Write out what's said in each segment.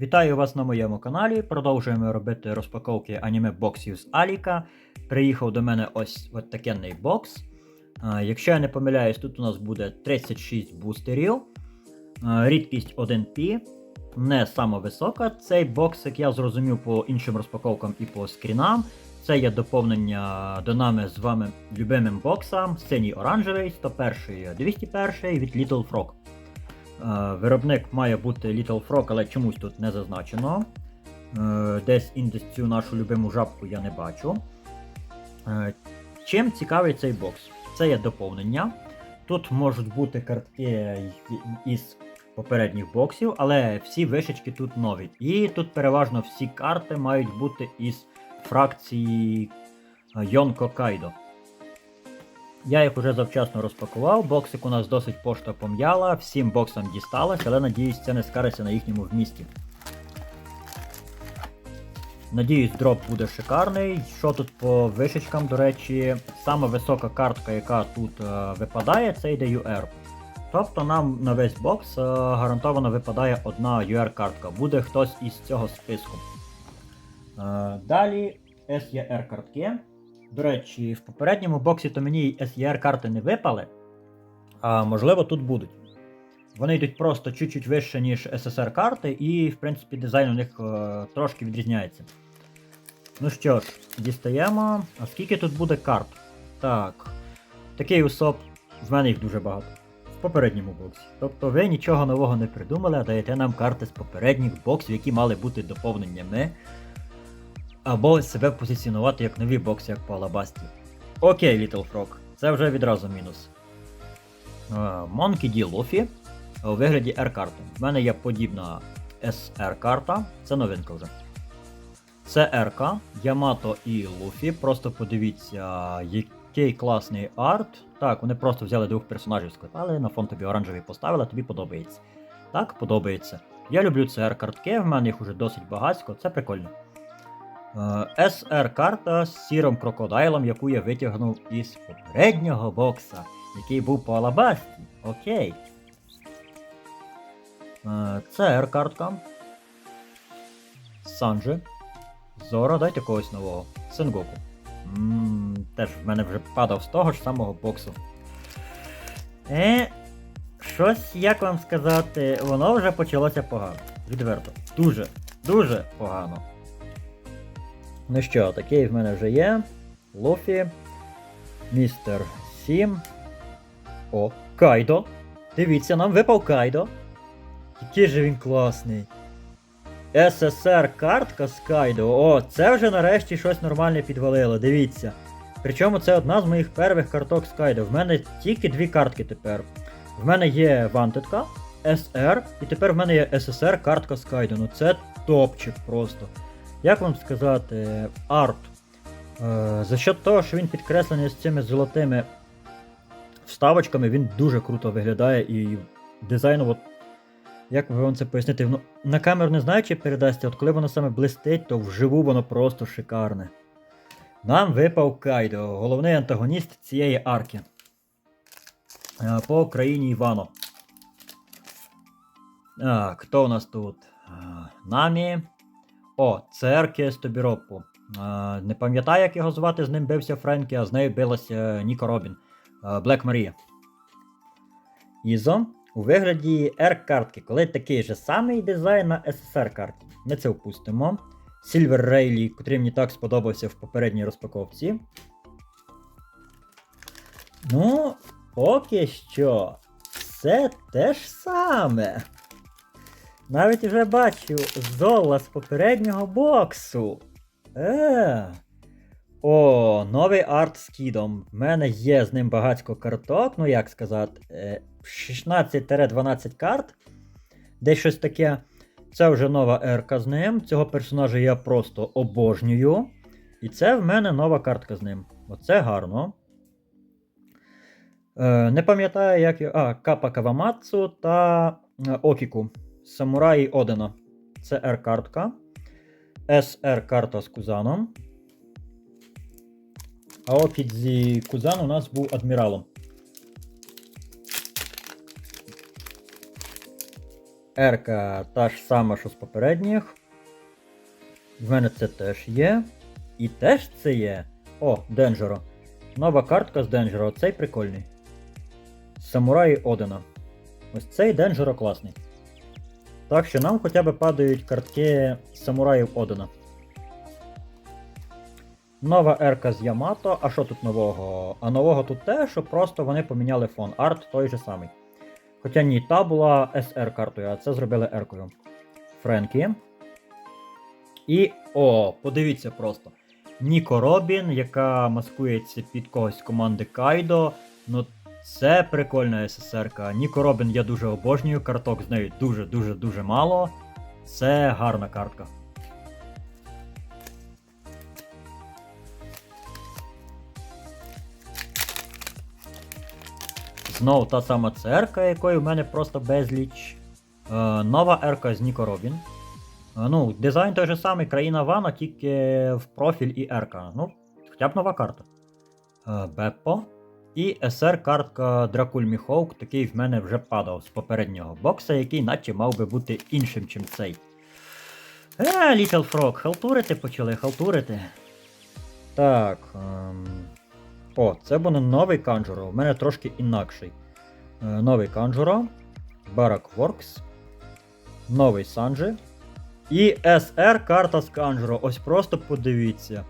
Вітаю вас на моєму каналі. Продовжуємо робити розпаковки аніме боксів з Аліка. Приїхав до мене ось от такенний бокс. Якщо я не помиляюсь, тут у нас буде 36 бустерів. Рідкість 1P. Не сама висока. Цей боксик я зрозумів по іншим розпаковкам і по скрінам. Це є доповнення до нами з вами любимим боксам. Синій оранжевий, 101 201 від Little Frog. Е, Виробник має бути Little Frog, але чомусь тут не зазначено. Е, Десь індекс цю нашу любиму жабку я не бачу. Е, Чим цікавий цей бокс? Це є доповнення. Тут можуть бути картки із попередніх боксів, але всі вишечки тут нові. І тут переважно всі карти мають бути із фракції Йонко Кайдо. Я їх уже завчасно розпакував. Боксик у нас досить пошта пом'яла, всім боксам дісталось, але надіюсь, це не скариться на їхньому вмісті. Надіюсь, дроп буде шикарний. Що тут по вишечкам, до речі, сама висока картка, яка тут е, випадає, це йде UR. Тобто нам на весь бокс е, гарантовано випадає одна UR-картка. Буде хтось із цього списку. Е, далі SER картки. До речі, в попередньому боксі то мені SER карти не випали, а можливо тут будуть. Вони йдуть просто чуть-чуть вище, ніж SSR карти, і, в принципі, дизайн у них е, трошки відрізняється. Ну що ж, дістаємо. А скільки тут буде карт? Так. Такий усоп, в мене їх дуже багато. В попередньому боксі. Тобто ви нічого нового не придумали, а даєте нам карти з попередніх боксів, які мали бути доповненнями. Або себе позиціонувати як нові бокси, як по Алабасті. Окей, Little Frog, це вже відразу мінус. Е, Monkey D. Luffy у вигляді R-карти. В мене є подібна SR-карта, це новинка вже. Це R-ка, Ямато і Луфі. Просто подивіться, який класний арт. Так, вони просто взяли двох персонажів, складали, на фон тобі оранжевий поставили, тобі подобається. Так, подобається. Я люблю CR-картки, в мене їх уже досить багатько, це прикольно. SR-карта з сірим крокодайлом, яку я витягнув із попереднього бокса, який був по Алабасті. Окей. Е, Це R-картка. Санджи. Зора, дайте когось нового. Сенгоку. Теж в мене вже падав з того ж самого боксу. Е, щось, як вам сказати, воно вже почалося погано. Відверто. Дуже, дуже погано. Ну що, такий в мене вже є. Лофі. Містер Сім. О, Кайдо. Дивіться, нам випав Кайдо. Який же він класний. СССР картка з Кайдо. О, це вже нарешті щось нормальне підвалило, дивіться. Причому це одна з моїх перших карток з Кайдо. В мене тільки дві картки тепер. В мене є Вантедка, SR, і тепер в мене є СССР картка з Кайдо. Ну це топчик просто. Як вам сказати, арт. Е, за счет того, що він підкреслений з цими золотими вставочками, він дуже круто виглядає і дизайново як ви вам це пояснити? На камеру не знаю, чи передасться, от коли воно саме блистить, то вживу воно просто шикарне. Нам випав Кайдо, головний антагоніст цієї арки. Е, По країні Івано. Так, хто у нас тут? Е, Намі. О, це Ерке Стобіропу. Е, Не пам'ятаю, як його звати, з ним бився Френкі, а з нею билася Ніко Робін. Е, Блек Марія. Ізо у вигляді R-картки, коли такий же самий дизайн на SSR карті. Ми це впустимо. Silver Rayleigh, котрий мені так сподобався в попередній розпаковці. Ну, поки що, все те ж саме. Навіть вже бачу зола з попереднього боксу. Е. О, новий арт з кідом. В мене є з ним багатько карток, ну як сказати, е, 16-12 карт. Десь щось таке. Це вже нова ерка з ним. Цього персонажа я просто обожнюю. І це в мене нова картка з ним. Оце гарно. Е, не пам'ятаю, як. А, Капа Кавамацу та е, Окіку. Самураї Одена. Це R-картка. SR карта з Кузаном. А Окідзі Кузан у нас був адміралом. Ерка та ж сама, що з попередніх. В мене це теж є. І теж це є. О, Денджеро. Нова картка з Денджеро, цей прикольний. Самураї Одена. Ось цей Денджеро класний. Так що нам хоча б падають картки самураїв Одена. Нова ерка з Ямато. А що тут нового? А нового тут те, що просто вони поміняли фон. Арт той же самий. Хоча ні, та була SR картою, а це зробили еркою. Френкі. І. О, подивіться просто. Ніко Робін, яка маскується під когось з команди Кайдо. Ну, це прикольна СССРка. Ніко Робін я дуже обожнюю, карток з нею дуже-дуже дуже мало. Це гарна картка. Знову та сама церква, якої в мене просто безліч. Е, нова ерка з Ніко Робін. Е, ну, дизайн той же самий, країна Вана, тільки в профіль і ерка. Ну, хоча б нова карта. Е, Беппо. І SR картка Дракуль Міхоук, такий в мене вже падав з попереднього бокса, який наче мав би бути іншим, чим цей. Е, Little Frog, халтурити почали, халтурити. Так. Ем... О, це буде новий канджуро. У мене трошки інакший. Е, новий канджуро. Барак Works. Новий Санджи. І SR карта з канджуро. Ось просто подивіться.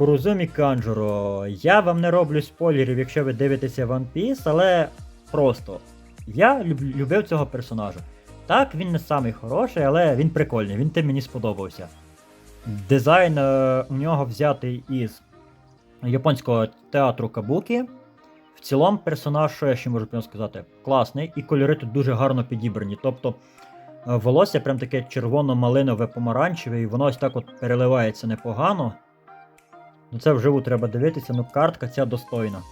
Курузумі Канджуро. Я вам не роблю спойлерів, якщо ви дивитеся One Piece, але просто. Я люб, любив цього персонажа. Так, він не самий хороший, але він прикольний, він тим мені сподобався. Дизайн е, у нього взятий із японського театру Кабуки. В цілому персонаж, що я ще можу прямо сказати, класний, і кольори тут дуже гарно підібрані. Тобто е, волосся прям таке червоно-малинове помаранчеве, і воно ось так от переливається непогано. Ну це вживу треба дивитися, ну картка ця достойна.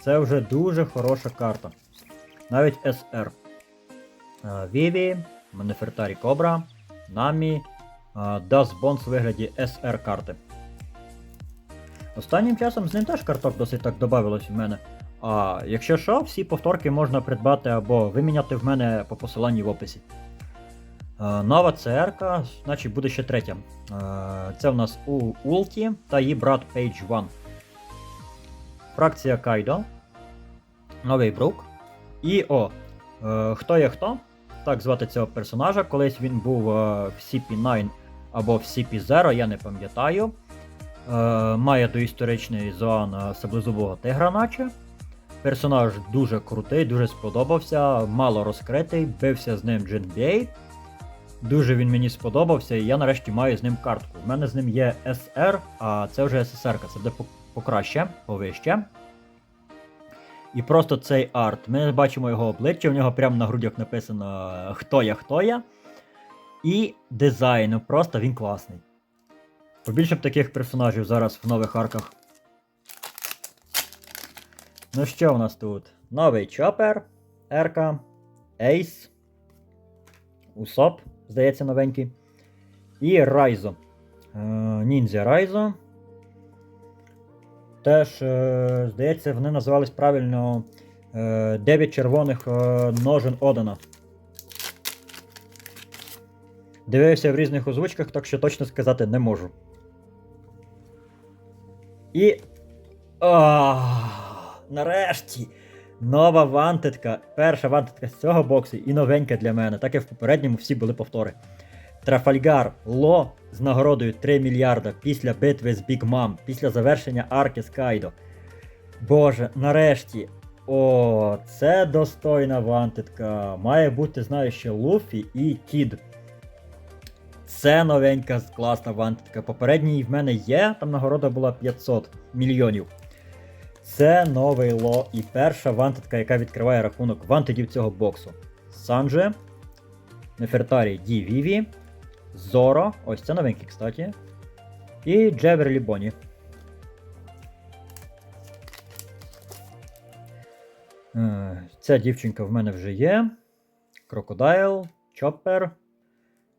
Це вже дуже хороша карта. Навіть SR. Віві, Манефертарі Кобра, Намі, Dust Bones в вигляді SR карти. Останнім часом з ним теж карток досить так додавилось в мене. А якщо що, всі повторки можна придбати або виміняти в мене по посиланні в описі. Е, Нова ЦРК, значить буде ще третя. Е, Це в нас у Улті та її брат Page One. Фракція Кайдо. Новий Брук. І о. е, Хто є хто? Так звати цього персонажа. Колись він був в CP9 або в CP0, я не пам'ятаю. Має доісторичний зоан саблезубого тигра, наче. Персонаж дуже крутий, дуже сподобався, мало розкритий, бився з ним Джинбей. Дуже він мені сподобався, і я нарешті маю з ним картку. У мене з ним є SR, а це вже SSR, це буде покраще, повище. І просто цей арт. Ми бачимо його обличчя, в нього прямо на грудях написано хто я, хто я. І дизайн, просто він класний. Побільше б таких персонажів зараз в нових арках. Ну що у нас тут? Новий Чопер, Ерка, Ейс, Усоп, здається, новенький. І Райзо. Е, Ніндзя Райзо. Теж, е, здається, вони називались правильно е, 9 червоних е, ножен Одена. Дивився в різних озвучках, так що точно сказати не можу. І. Ах, нарешті! Нова вантедка. Перша вантедка з цього боксу і новенька для мене, так як в попередньому всі були повтори. Трафальгар Ло з нагородою 3 мільярда після битви з Біг Мам, після завершення арки з Кайдо. Боже, нарешті. О, це достойна вантедка. Має бути, знаю, ще Луфі і Кід. Це новенька класна вантедка. Попередній в мене є, там нагорода була 500 мільйонів. Це новий ло і перша вантедка, яка відкриває рахунок вантедів цього боксу. Санже, Нефертарі Ді Віві, Зоро, ось це новенький, кстати. І Джеверлі Боні. Е, Ця дівчинка в мене вже є. Крокодайл, Чоппер.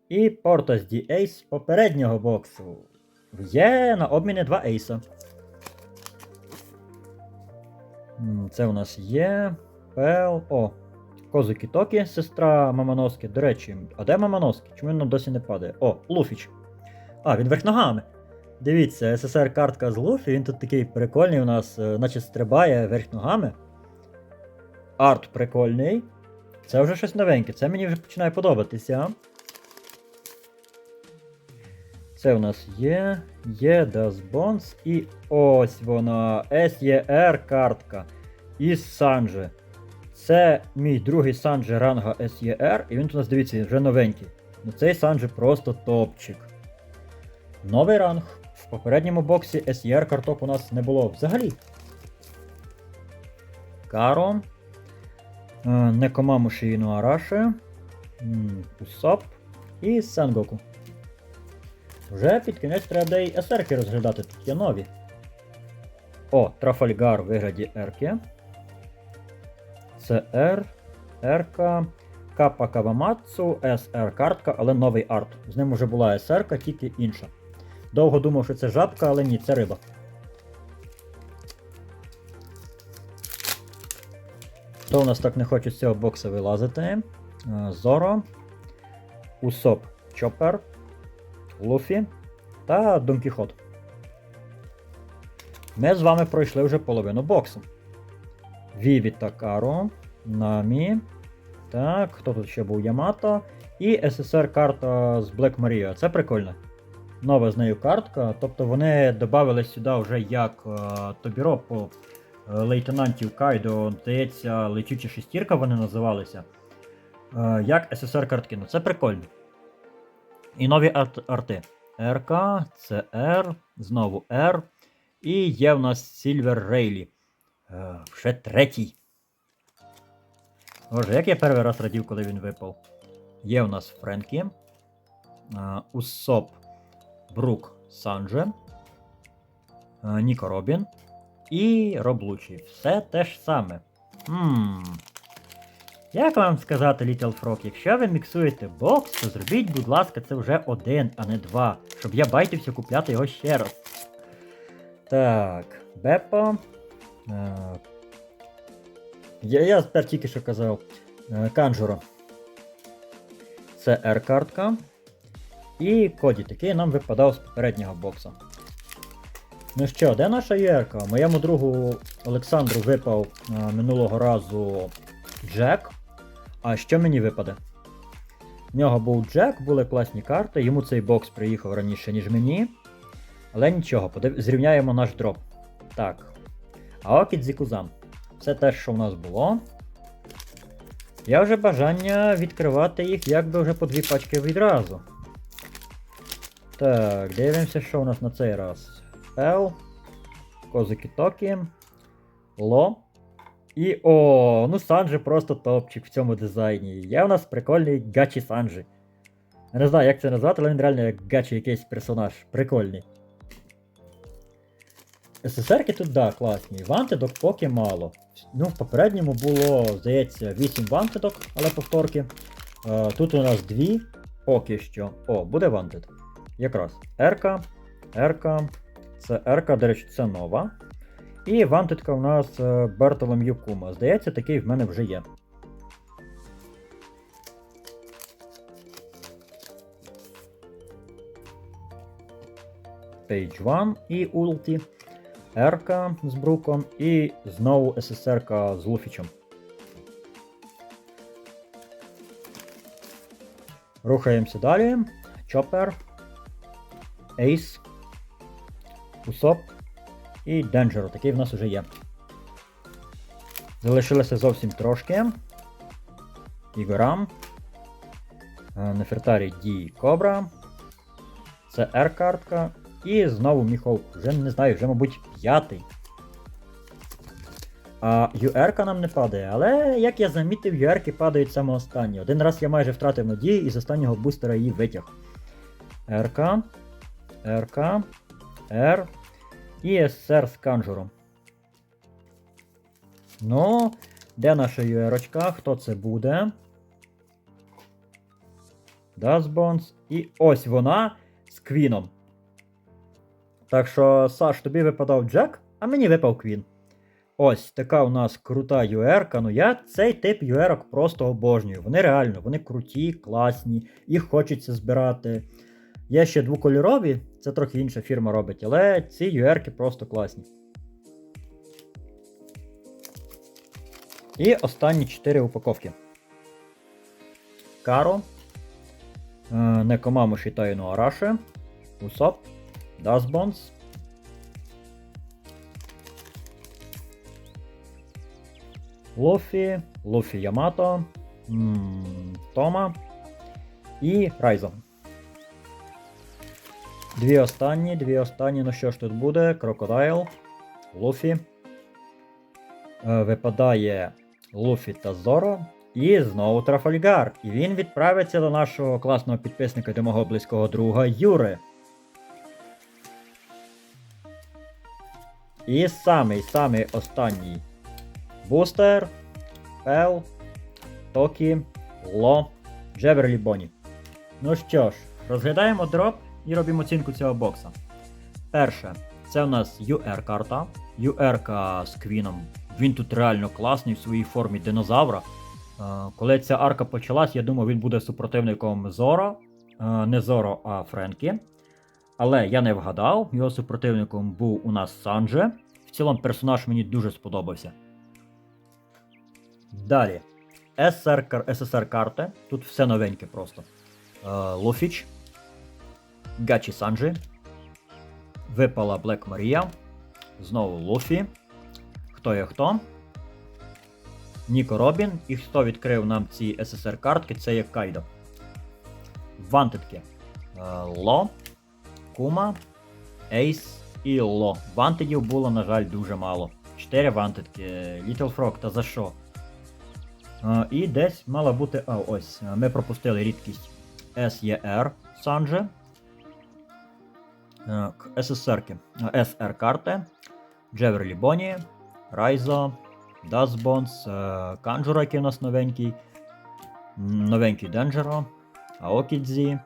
І Портас Ді Ейс попереднього боксу. Є на обміни 2 ейса. Це у нас є. Пел. О. Козукі Токі, сестра Мамоноски. До речі, а де Мамоноски? Чому він нам досі не падає? О, Луфіч. А, він верх ногами. Дивіться, СССР картка з Луфі, він тут такий прикольний у нас, е, наче стрибає верх ногами. Арт прикольний. Це вже щось новеньке, це мені вже починає подобатися. Це у нас є. Є Das Bones і ось вона. SER картка із Санджи. Це мій другий Санджи ранга SER, і він у нас, дивіться, вже новенький. Ну цей Санджи просто топчик. Новий ранг. В попередньому боксі SER карток у нас не було взагалі. Каро. Е, Некомаму Шиїну Араші. м, і Сенгоку. Вже під кінець треба де й есерки розглядати, тут є нові. О, Трафальгар в вигляді Ерки. Це Р, Ерка, Капа Кавамацу, СР картка, але новий арт. З ним вже була СР, тільки інша. Довго думав, що це жабка, але ні, це риба. То у нас так не хоче з цього бокса вилазити. Е, Зоро, Усоп Чопер, Луфі та Дон Кіхот. Ми з вами пройшли вже половину боксу. Віві та Каро, Намі. Так, хто тут ще був Ямато. І СССР карта з Black Maria. Це прикольно. Нова з нею картка. Тобто вони додали сюди вже як е, Тобіро по е, лейтенантів Кайдо, здається, летюча шестірка вони називалися. Е, як СССР картки. Ну це прикольно. І нові арт арти. РК, CR, знову R. І є в нас Silver. Е, вже третій. Боже, як я перший раз радів, коли він випав. Є в нас Френкі. Е, Усоп Брук Санже. е, Ніко Робін. І Роблучий. Все те ж саме. Хм. Як вам сказати, Little Frog, якщо ви міксуєте бокс, то зробіть, будь ласка, це вже один, а не два, щоб я байтився купляти його ще раз. Так, Бепо. Е, я, я тепер тільки що казав. Е, Канжуро. Це R-картка. І Коді, такий нам випадав з попереднього бокса. Ну що, де наша ЄРка? Моєму другу Олександру випав е, минулого разу Джек. А що мені випаде? В нього був Джек, були класні карти, йому цей бокс приїхав раніше, ніж мені. Але нічого, подив... зрівняємо наш дроп. Так. Аокі Дзікузан. Це те, що в нас було. Я вже бажання відкривати їх якби вже по дві пачки відразу. Так, дивимося, що у нас на цей раз. Л. Козики Токі. Ло. І о, ну Санджи просто топчик в цьому дизайні. Є у нас прикольний гачі Санджи. Не знаю, як це назвати, але він реально як гачі якийсь персонаж. Прикольний. СССРки тут, да, класні. Вантедок поки мало. Ну, в попередньому було, здається, 8 вантедок, але повторки. Е, тут у нас 2 поки що. О, буде вантед. Якраз. Ерка, Ерка. Це Ерка, до речі, це нова. І вантедка у нас е, Бартолом'ю Кума. Здається, такий в мене вже є. Page 1 і Улті. Ерка з Бруком і знову СССРка з Луфічем. Рухаємося далі. Чопер, Ейс, Усоп і Денджеро. Такий в нас вже є. Залишилося зовсім трошки. Ігорам. Е, Нефертарі Ді Кобра. Це R-картка. І знову Міхол. Вже не знаю, вже, мабуть, п'ятий. А UR нам не падає, але як я замітив, UR падають саме останні. Один раз я майже втратив надію і з останнього бустера її витяг. РК, РК, Р і СР з канжуром. Ну, де наша UR? Хто це буде? Дазбонс. І ось вона з Квіном. Так що, Саш, тобі випадав Джек, а мені випав Квін. Ось така у нас крута UR. Ну я цей тип UR просто обожнюю. Вони реально, вони круті, класні, їх хочеться збирати. Є ще двокольорові, це трохи інша фірма робить, але ці UR просто класні. І останні 4 упаковки. Каро, е, Некомаму Шітайну Араше, Усоп, Дасбонс, Лофі, Лофі Ямато, Тома. І Райзо. Дві останні, дві останні. Ну що ж тут буде? Крокодайл, Луфі. Е, Випадає Луфі та Зоро. І знову Трафальгар. І він відправиться до нашого класного підписника, до мого близького друга Юри. І самий самий останній бустер, Пел, Токі, Ло, Джеверлі Боні. Ну що ж, розглядаємо дроп і робимо оцінку цього бокса. Перше, це у нас UR-карта. UR-ка з Квіном. Він тут реально класний в своїй формі динозавра. Е, Коли ця арка почалась, я думав, він буде супротивником Зора. Е, Не Зоро, а Френкі. Але я не вгадав, його супротивником був у нас Санже. В цілому персонаж мені дуже сподобався. Далі. SSR карти. Тут все новеньке просто. Е, Лофіч. Гачі Санджі. Випала Блек Марія. Знову Луфі. Хто є хто? Ніко Робін. І хто відкрив нам ці SSR картки, це є Кайдо. Вантедки. Е, Ло, Кума, Ейс і Ло. Вантедів було, на жаль, дуже мало. Чотири вантедки. Little Frog, та за що? Е, І десь мала бути. А, ось. е, Ми пропустили рідкість SER Санже. СССРки. SR. Джеверлі Боні, Райзо, Дасбонс, Канджура, який у нас новенький. Новенький Денджеро, Аокідзі.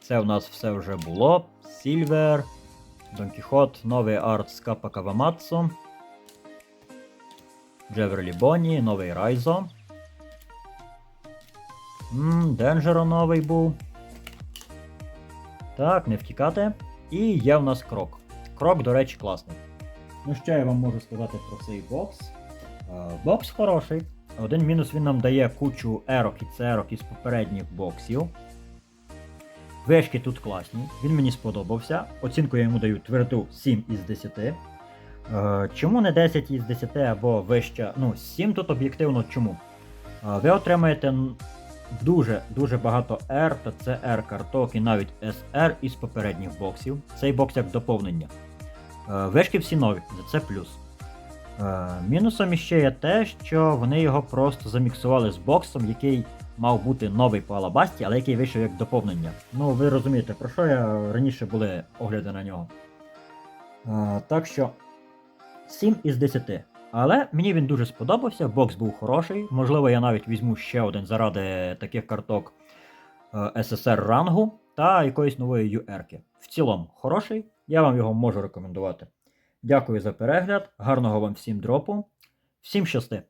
Це у нас все вже було. Сільвер, Дон Кіхот, новий арт з Капа Кавамацу. Джеверлі Боні, новий Райзо. Денджеро новий був. Так, не втікати. І є в нас крок. Крок, до речі, класний. Ну, що я вам можу сказати про цей бокс? Е, Бокс хороший. Один мінус він нам дає кучу ерок і церок із попередніх боксів. Вешки тут класні, він мені сподобався. Оцінку я йому даю тверду 7 із 10. Е, Чому не 10 із 10 або вище? Ну, 7 тут об'єктивно чому? Е, Ви отримаєте н- дуже дуже багато R та CR карток і навіть SR із попередніх боксів. Цей бокс як доповнення. Е, Вишки всі нові, за це плюс. Е, Мінусом іще є те, що вони його просто заміксували з боксом, який мав бути новий по Алабасті, але який вийшов як доповнення. Ну, ви розумієте, про що я раніше були огляди на нього. Е, Так що 7 із 10. Але мені він дуже сподобався, бокс був хороший. Можливо, я навіть візьму ще один заради таких карток ССР СССР рангу та якоїсь нової UR-ки. В цілому, хороший, я вам його можу рекомендувати. Дякую за перегляд, гарного вам всім дропу, всім щасти!